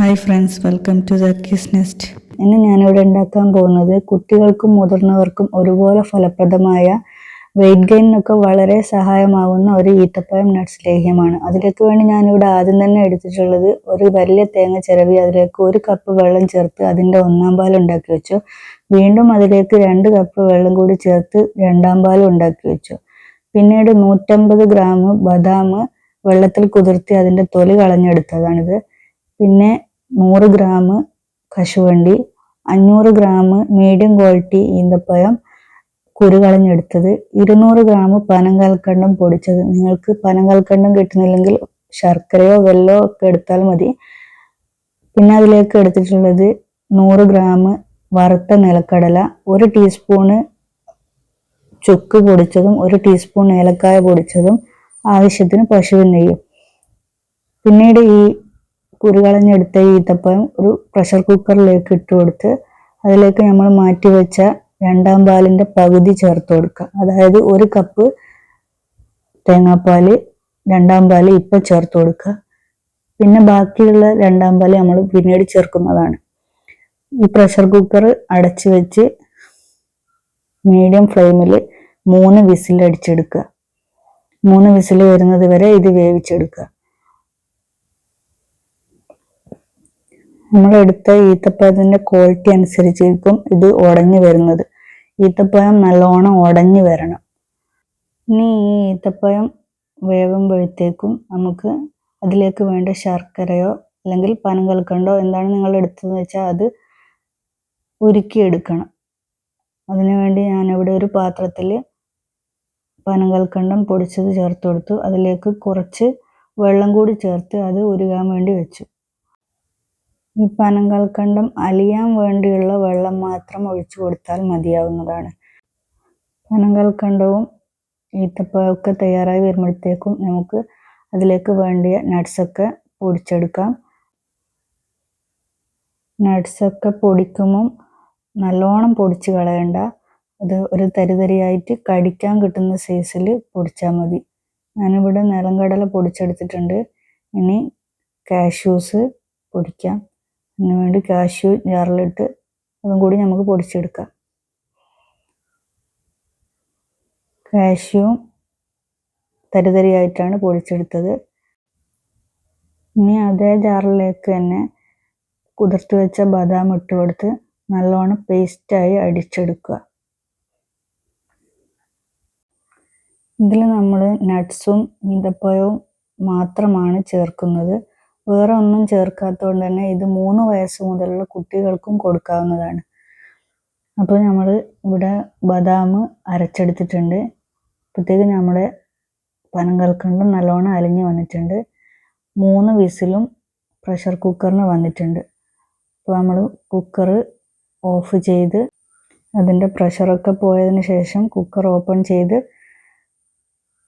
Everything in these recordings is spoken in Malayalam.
Hi friends welcome to the kiss nest ഇന്ന് ഞാനിവിടെ ഉണ്ടാക്കാൻ പോകുന്നത് കുട്ടികൾക്കും മുതിർന്നവർക്കും ഒരുപോലെ ഫലപ്രദമായ വെയിറ്റ് ഗെയിനൊക്കെ വളരെ സഹായമാകുന്ന ഒരു ഈത്തപ്പഴം നട്ട്സ് ലേഹ്യമാണ്. അതിലേക്ക് വേണ്ടി ഞാനിവിടെ ആദ്യം തന്നെ എടുത്തിട്ടുള്ളത് ഒരു വലിയ തേങ്ങ ചിരവി അതിലേക്ക് ഒരു കപ്പ് വെള്ളം ചേർത്ത് അതിന്റെ ഒന്നാം പാൽ ഉണ്ടാക്കി വെച്ചു. വീണ്ടും അതിലേക്ക് രണ്ട് കപ്പ് വെള്ളം കൂടി ചേർത്ത് രണ്ടാം പാൽ ഉണ്ടാക്കി വെച്ചു. പിന്നീട് നൂറ്റമ്പത് ഗ്രാം ബദാം വെള്ളത്തിൽ കുതിർത്തി അതിന്റെ തൊലി കളഞ്ഞെടുത്തതാണിത്. പിന്നെ നൂറ് ഗ്രാം കശുവണ്ടി അഞ്ഞൂറ് ഗ്രാം മീഡിയം ക്വാളിറ്റി ഈന്തപ്പഴം കുരു കളഞ്ഞെടുത്തത് ഇരുന്നൂറ് ഗ്രാം പനങ്കൽക്കണ്ടം പൊടിച്ചത്. നിങ്ങൾക്ക് പനങ്കൽക്കണ്ടം കിട്ടുന്നില്ലെങ്കിൽ ശർക്കരയോ വെല്ലോ ഒക്കെ എടുത്താൽ മതി. പിന്നെ അതിലേക്ക് എടുത്തിട്ടുള്ളത് നൂറ് ഗ്രാം വറുത്ത നിലക്കടല ഒരു ടീസ്പൂണ് ചുക്ക് പൊടിച്ചതും ഒരു ടീസ്പൂൺ ഏലക്കായ പൊടിച്ചതും ആവശ്യത്തിന് പശുവിൻ നെയ്യും പിന്നീട് ഈ കുരുകളഞ്ഞെടുത്ത ഈത്തപ്പഴം ഒരു പ്രഷർ കുക്കറിലേക്ക് ഇട്ട് കൊടുത്ത് അതിലേക്ക് നമ്മൾ മാറ്റി വെച്ച രണ്ടാം പാലിന്റെ പകുതി ചേർത്ത് കൊടുക്കുക. അതായത് ഒരു കപ്പ് തേങ്ങാപ്പാൽ രണ്ടാം പാൽ ഇപ്പം ചേർത്ത് കൊടുക്കുക. പിന്നെ ബാക്കിയുള്ള രണ്ടാം പാൽ നമ്മൾ പിന്നീട് ചേർക്കുന്നതാണ്. ഈ പ്രഷർ കുക്കർ അടച്ചു വെച്ച് മീഡിയം ഫ്ലെയിമിൽ മൂന്ന് വിസിൽ അടിച്ചെടുക്കുക മൂന്ന് വിസിൽ വരുന്നത് വരെ ഇത് വേവിച്ചെടുക്കുക. നമ്മൾ എടുത്ത ഈത്തപ്പഴത്തിന്റെ ക്വാളിറ്റി അനുസരിച്ചിരിക്കും ഇത് ഉടഞ്ഞു വരുന്നത്. ഈത്തപ്പഴം നല്ലോണം ഉടഞ്ഞു വരണം. ഇനി ഈ ഈത്തപ്പഴം വേകുമ്പോഴത്തേക്കും നമുക്ക് അതിലേക്ക് വേണ്ട ശർക്കരയോ അല്ലെങ്കിൽ പനം കൽക്കണ്ടോ എന്താണ് നിങ്ങൾ എടുത്തതെന്ന് വെച്ചാൽ അത് ഉരുക്കിയെടുക്കണം. അതിനുവേണ്ടി ഞാനിവിടെ ഒരു പാത്രത്തിൽ പനം കൽക്കണ്ടം പൊടിച്ചത് ചേർത്ത് കൊടുത്തു. അതിലേക്ക് കുറച്ച് വെള്ളം കൂടി ചേർത്ത് അത് ഉരുകാൻ വേണ്ടി വെച്ചു. ഈ കണ്ടം അലിയാൻ വേണ്ടിയുള്ള വെള്ളം മാത്രം ഒഴിച്ചു കൊടുത്താൽ മതിയാവുന്നതാണ്. പനങ്കൽക്കണ്ടവും ഈത്തപ്പഴമൊക്കെ തയ്യാറായി വരുമ്പോഴത്തേക്കും നമുക്ക് അതിലേക്ക് വേണ്ടിയ നട്ട്സൊക്കെ പൊടിച്ചെടുക്കാം. നട്ട്സൊക്കെ പൊടിക്കുമ്പം നല്ലോണം പൊടിച്ച് കളയണ്ട. അത് ഒരു തരിതരിയായിട്ട് കടിക്കാൻ കിട്ടുന്ന സൈസിൽ പൊടിച്ചാൽ മതി. ഞാനിവിടെ നിലങ്കടല പൊടിച്ചെടുത്തിട്ടുണ്ട്. ഇനി കാഷ്യൂസ് പൊടിക്കാം. അതിന് വേണ്ടി കാഷ്യൂ ജാറിലിട്ട് അതും കൂടി നമുക്ക് പൊടിച്ചെടുക്കാം. കാഷ്യൂവും തരിതരിയായിട്ടാണ് പൊടിച്ചെടുത്തത്. ഇനി അതേ ജാറിലേക്ക് തന്നെ കുതിർത്ത് വെച്ച ബദാം ഇട്ട് കൊടുത്ത് നല്ലോണം പേസ്റ്റായി അടിച്ചെടുക്കുക. ഇതിൽ നമ്മൾ നട്ട്സും ഈന്തപ്പഴവും മാത്രമാണ് ചേർക്കുന്നത്. വേറെ ഒന്നും ചേർക്കാത്തതുകൊണ്ട് തന്നെ ഇത് മൂന്ന് വയസ്സ് മുതലുള്ള കുട്ടികൾക്കും കൊടുക്കാവുന്നതാണ്. അപ്പോൾ നമ്മൾ ഇവിടെ ബദാം അരച്ചെടുത്തിട്ടുണ്ട്. അപ്പോഴത്തേക്ക് നമ്മുടെ പനം കൽക്കണ്ടം നല്ലോണം അലിഞ്ഞ് വന്നിട്ടുണ്ട്. മൂന്ന് വിസിലും പ്രഷർ കുക്കറിന് വന്നിട്ടുണ്ട്. അപ്പോൾ നമ്മൾ കുക്കർ ഓഫ് ചെയ്ത് അതിന്റെ പ്രഷറൊക്കെ പോയതിന് ശേഷം കുക്കർ ഓപ്പൺ ചെയ്ത്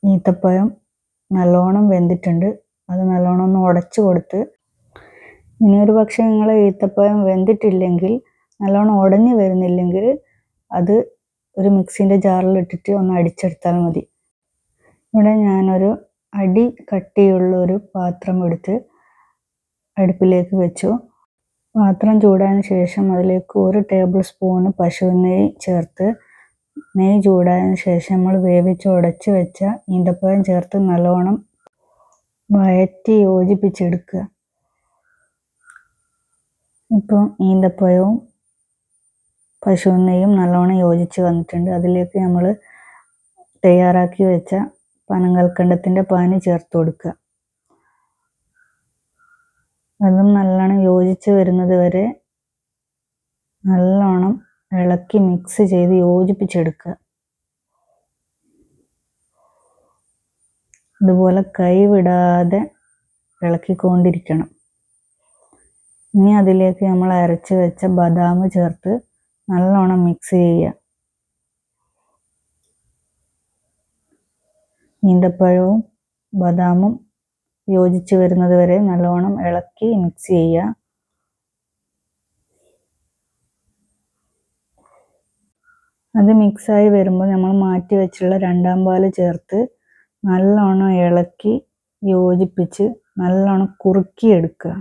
ഈത്തപ്പഴം നല്ലോണം വെന്തിട്ടുണ്ട്. അത് നല്ലോണം ഒന്ന് ഉടച്ചു കൊടുത്ത് ഇനി ഒരു പക്ഷേ നിങ്ങൾ ഈത്തപ്പഴം വെന്തിട്ടില്ലെങ്കിൽ നല്ലോണം ഉടഞ്ഞു വരുന്നില്ലെങ്കിൽ അത് ഒരു മിക്സിന്റെ ജാറിലിട്ടിട്ട് ഒന്ന് അടിച്ചെടുത്താൽ മതി. ഇവിടെ ഞാനൊരു അടി കട്ടിയുള്ള ഒരു പാത്രം എടുത്ത് അടുപ്പിലേക്ക് വെച്ചു. പാത്രം ചൂടായതിന് ശേഷം അതിലേക്ക് ഒരു ടേബിൾ സ്പൂണ് പശു നെയ്യ് ചേർത്ത് നെയ്യ് ചൂടായതിന് ശേഷം നമ്മൾ വേവിച്ച് ഉടച്ച് വെച്ച ഈന്തപ്പഴം ചേർത്ത് നല്ലോണം വഴറ്റി യോജിപ്പിച്ചെടുക്കുക. ഇപ്പം ഈന്തപ്പഴവും പശുവിനെയും നല്ലോണം യോജിച്ച് വന്നിട്ടുണ്ട്. അതിലേക്ക് നമ്മൾ തയ്യാറാക്കി വെച്ച പനങ്കൽക്കണ്ടത്തിന്റെ പാനി ചേർത്ത് കൊടുക്കുക. അതും നല്ലോണം യോജിച്ച് വരുന്നത് വരെ നല്ലോണം ഇളക്കി മിക്സ് ചെയ്ത് യോജിപ്പിച്ചെടുക്കുക. ഇതുപോലെ കൈവിടാതെ ഇളക്കിക്കൊണ്ടിരിക്കണം. ഇനി അതിലേക്ക് നമ്മൾ അരച്ച് വെച്ച ബദാം ചേർത്ത് നല്ലോണം മിക്സ് ചെയ്യുക. ഈന്തപ്പഴവും ബദാമും യോജിച്ച് വരുന്നത് വരെ നല്ലോണം ഇളക്കി മിക്സ് ചെയ്യുക. അത് മിക്സായി വരുമ്പോൾ നമ്മൾ മാറ്റി വെച്ചുള്ള രണ്ടാം പാൽ ചേർത്ത് നല്ലോണം ഇളക്കി യോജിപ്പിച്ച് നല്ലോണം കുറുക്കിയെടുക്കുക.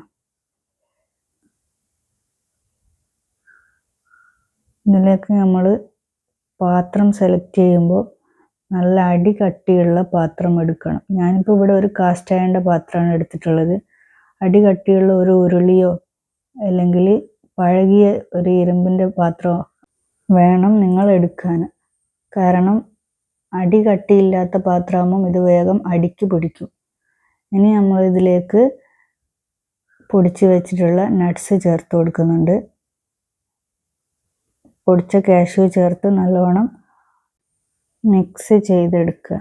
ഇതിലേക്ക് നമ്മൾ പാത്രം സെലക്ട് ചെയ്യുമ്പോൾ നല്ല അടി കട്ടിയുള്ള പാത്രം എടുക്കണം. ഞാനിപ്പോൾ ഇവിടെ ഒരു കാസ്റ്റ് അയണിന്റെ പാത്രമാണ് എടുത്തിട്ടുള്ളത്. അടി കട്ടിയുള്ള ഒരു ഉരുളിയോ അല്ലെങ്കിൽ പഴകിയ ഒരു ഇരുമ്പിന്റെ പാത്രമോ വേണം നിങ്ങൾ എടുക്കാൻ. കാരണം അടി കട്ടിയില്ലാത്ത പാത്രമാകുമ്പം ഇത് വേഗം അടിക്ക് പിടിക്കും. ഇനി നമ്മൾ ഇതിലേക്ക് പൊടിച്ച് വെച്ചിട്ടുള്ള നട്ട്സ് ചേർത്ത് കൊടുക്കുന്നുണ്ട്. പൊടിച്ച കാഷ്യൂ ചേർത്ത് നല്ലോണം മിക്സ് ചെയ്തെടുക്കുക.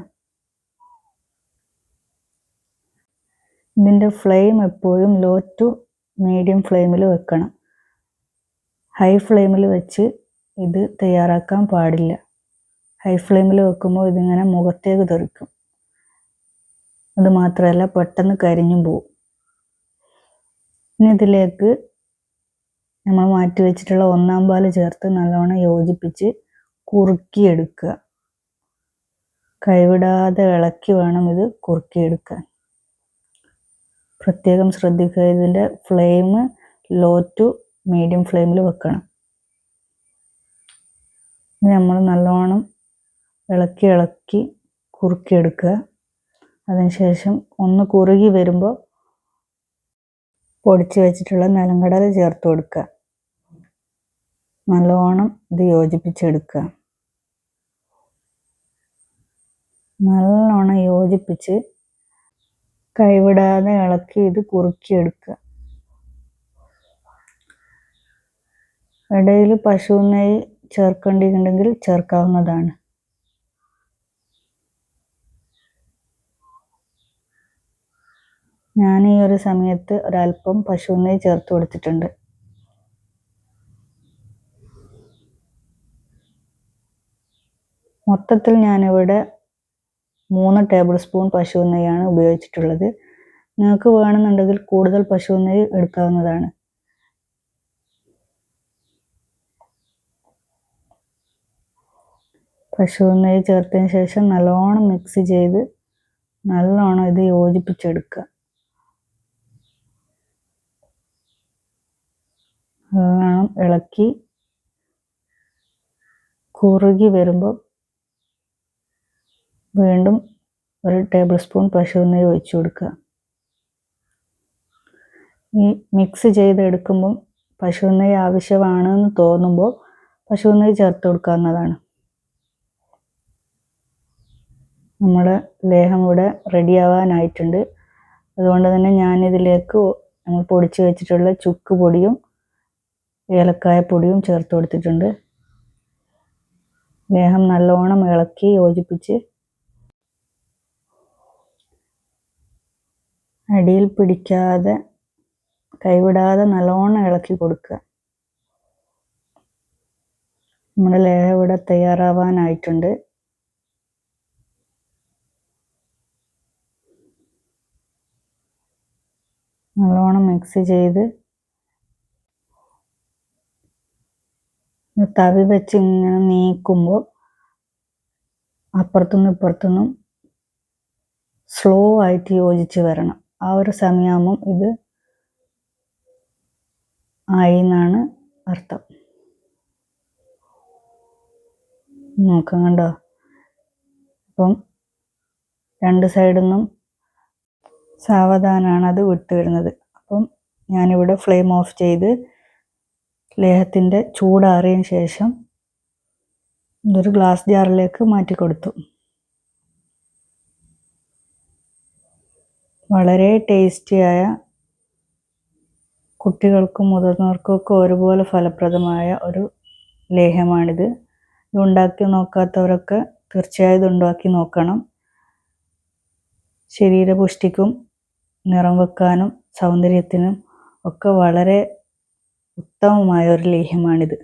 ഇതിന്റെ ഫ്ലെയിം എപ്പോഴും ലോ ടു മീഡിയം ഫ്ലെയിമിൽ വെക്കണം. ഹൈ ഫ്ലെയിമിൽ വെച്ച് ഇത് തയ്യാറാക്കാൻ പാടില്ല. ഹൈ ഫ്ലെയിമിൽ വെക്കുമ്പോൾ ഇതിങ്ങനെ മുഖത്തേക്ക് തെറിക്കും. അത് മാത്രമല്ല പെട്ടെന്ന് കരിഞ്ഞും പോവും. ഇനി ഇതിലേക്ക് നമ്മൾ മാറ്റി വെച്ചിട്ടുള്ള ഒന്നാം പാൽ ചേർത്ത് നല്ലോണം യോജിപ്പിച്ച് കുറുക്കിയെടുക്കുക. കൈവിടാതെ ഇളക്കി വേണം ഇത് കുറുക്കിയെടുക്കാൻ. പ്രത്യേകം ശ്രദ്ധിക്കുക ഇതിന്റെ ഫ്ലെയിം ലോ ടു മീഡിയം ഫ്ലെയിമിൽ വെക്കണം. നമ്മൾ നല്ലോണം ഇളക്കി ഇളക്കി കുറുക്കിയെടുക്കുക. അതിനുശേഷം ഒന്ന് കുറുകി വരുമ്പോൾ പൊടിച്ച് വെച്ചിട്ടുള്ള നിലങ്കടല ചേർത്ത് കൊടുക്കുക. നല്ലോണം ഇത് യോജിപ്പിച്ചെടുക്കുക. നല്ലോണം യോജിപ്പിച്ച് കൈവിടാതെ ഇളക്കി ഇത് കുറുക്കിയെടുക്കുക. ഇടയിൽ പശു നെയ്യ് ചേർക്കേണ്ടിയിട്ടുണ്ടെങ്കിൽ ചേർക്കാവുന്നതാണ്. ഞാൻ ഈ ഒരു സമയത്ത് ഒരല്പം പശു നെയ്യ് ചേർത്ത് കൊടുത്തിട്ടുണ്ട്. മൊത്തത്തിൽ ഞാനിവിടെ മൂന്ന് ടേബിൾ സ്പൂൺ പശു നെയ്യാണ് ഉപയോഗിച്ചിട്ടുള്ളത്. നിങ്ങൾക്ക് വേണമെന്നുണ്ടെങ്കിൽ കൂടുതൽ പശു നെയ്യ് എടുക്കാവുന്നതാണ്. പശു നെയ്യ് ചേർത്തതിന് ശേഷം നല്ലോണം മിക്സ് ചെയ്ത് നല്ലോണം ഇത് യോജിപ്പിച്ചെടുക്കുക. നല്ലോണം ഇളക്കി കുറുകി വരുമ്പോൾ വീണ്ടും ഒരു ടേബിൾ സ്പൂൺ പശു നെയ്യ് ഒഴിച്ചു കൊടുക്കുക. ഈ മിക്സ് ചെയ്തെടുക്കുമ്പം പശു നെയ്യ് ആവശ്യമാണെന്ന് തോന്നുമ്പോൾ പശു നെയ്യ് ചേർത്ത് കൊടുക്കാവുന്നതാണ് നമ്മുടെ ലേഹം ഇവിടെ റെഡിയാവാനായിട്ടുണ്ട് അതുകൊണ്ട് തന്നെ ഞാനിതിലേക്ക് നമ്മൾ പൊടിച്ച് വെച്ചിട്ടുള്ള ചുക്ക് പൊടിയും ഏലക്കായ പൊടിയും ചേർത്ത് കൊടുത്തിട്ടുണ്ട്. ദേഹം നല്ലോണം ഇളക്കി യോജിപ്പിച്ച് അടിയിൽ പിടിക്കാതെ കൈവിടാതെ നല്ലോണം ഇളക്കി കൊടുക്കുക. നമ്മുടെ ലേഹം ഇവിടെ തയ്യാറാവാനായിട്ടുണ്ട്. നല്ലോണം മിക്സ് ചെയ്ത് തവി വെച്ച് ഇങ്ങനെ നീക്കുമ്പോൾ അപ്പുറത്തുനിന്നും ഇപ്പുറത്തുനിന്നും സ്ലോ ആയിട്ട് യോജിച്ച് വരണം. ആ ഒരു സമയമാകുമ്പം ഇത് ആയി എന്നാണ് അർത്ഥം. നോക്കാം കണ്ടോ? അപ്പം രണ്ട് സൈഡിൽ നിന്നും സാവധാനമാണ് അത് വിട്ടുവരുന്നത് അപ്പം ഞാനിവിടെ ഫ്ലെയിം ഓഫ് ചെയ്ത് ലേഹത്തിന്റെ ചൂടാറിയതിന് ശേഷം ഇതൊരു ഗ്ലാസ് ജാറിലേക്ക് മാറ്റി കൊടുത്തു. വളരെ ടേസ്റ്റിയായ കുട്ടികൾക്കും മുതിർന്നവർക്കൊക്കെ ഒരുപോലെ ഫലപ്രദമായ ഒരു ലേഹമാണിത് ഇത് ഉണ്ടാക്കി നോക്കാത്തവരൊക്കെ തീർച്ചയായും ഉണ്ടാക്കി നോക്കണം. ശരീരപുഷ്ടിക്കും നിറം വെക്കാനും സൗന്ദര്യത്തിനും ഒക്കെ വളരെ ഉത്തമമായ ഒരു ലേഹ്യമാണിത്.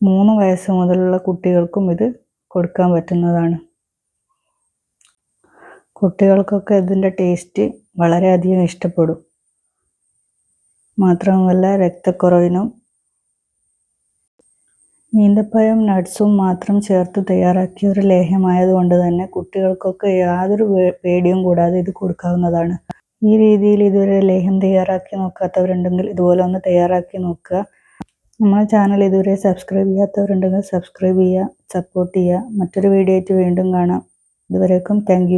മൂന്ന് വയസ്സ് മുതലുള്ള കുട്ടികൾക്കും ഇത് കൊടുക്കാൻ പറ്റുന്നതാണ്. കുട്ടികൾക്കൊക്കെ ഇതിന്റെ ടേസ്റ്റ് വളരെയധികം ഇഷ്ടപ്പെടും. മാത്രമല്ല രക്തക്കുറവിനും ഈന്തപ്പഴം നട്ട്സും മാത്രം ചേർത്ത് തയ്യാറാക്കിയ ഒരു ലേഹ്യമായതുകൊണ്ട് തന്നെ കുട്ടികൾക്കൊക്കെ യാതൊരു പേടിയും കൂടാതെ ഇത് കൊടുക്കാവുന്നതാണ്. ഈ രീതിയിൽ ഇതുവരെ ലേഹ്യം തയ്യാറാക്കി നോക്കാത്തവരുണ്ടെങ്കിൽ ഇതുപോലെ ഒന്ന് തയ്യാറാക്കി നോക്കുക. നമ്മുടെ ചാനൽ ഇതുവരെ സബ്സ്ക്രൈബ് ചെയ്യാത്തവരുണ്ടെങ്കിൽ സബ്സ്ക്രൈബ് ചെയ്യുക സപ്പോർട്ട് ചെയ്യുക. മറ്റൊരു വീഡിയോ ആയിട്ട് വീണ്ടും കാണാം. ഇതുവരേക്കും താങ്ക്